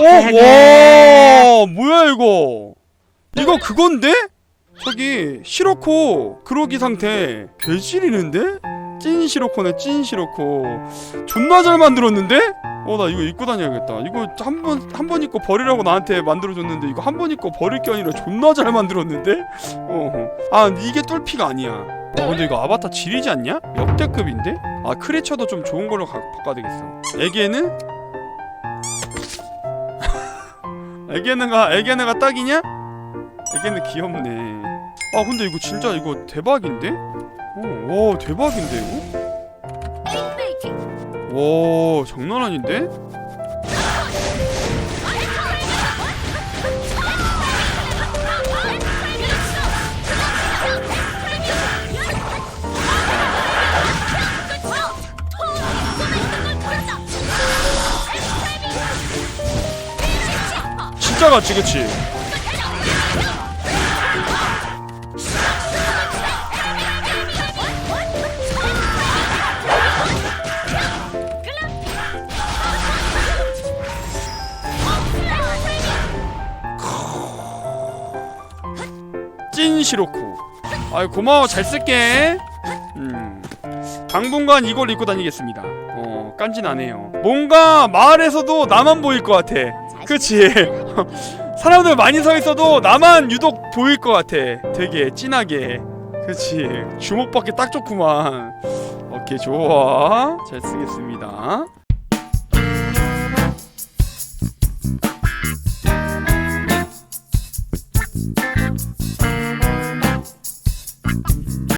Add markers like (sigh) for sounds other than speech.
어? 와 뭐야 이거 이거 그건데? 저기 시로코 그로기 상태 개질이는데? 찐 시로코네 찐 시로코 존나 잘 만들었는데? 어 나 이거 입고 다녀야겠다 이거 한 번 한 번 입고 버리라고 나한테 만들어줬는데 이거 한 번 입고 버릴 게 아니라 존나 잘 만들었는데? 어아 이게 뚫피가 아니야 어 근데 이거 아바타 지리지 않냐? 역대급인데? 아 크리처도 좀 좋은 걸로 가, 바꿔야 되겠어 애기는? 애기는가 애기는가 딱이냐? 애기는 귀엽네 아 근데 이거 진짜 이거 대박인데? 어, 와 대박인데 이거? 와 장난 아닌데? 진짜 같지 그치? 찐 시로쿠. 아이 고마워. 잘 쓸게. 음. 당분간 이걸 입고 다니겠습니다. 어 깐진하네요. 뭔가 마을에서도 나만 보일 것 같아 그치. (laughs) 사람들 많이 서 있어도 나만 유독 보일 것 같아. 되게 진하게. 그치. 주목받기 딱 좋구만. 오케이 좋아. 잘 쓰겠습니다.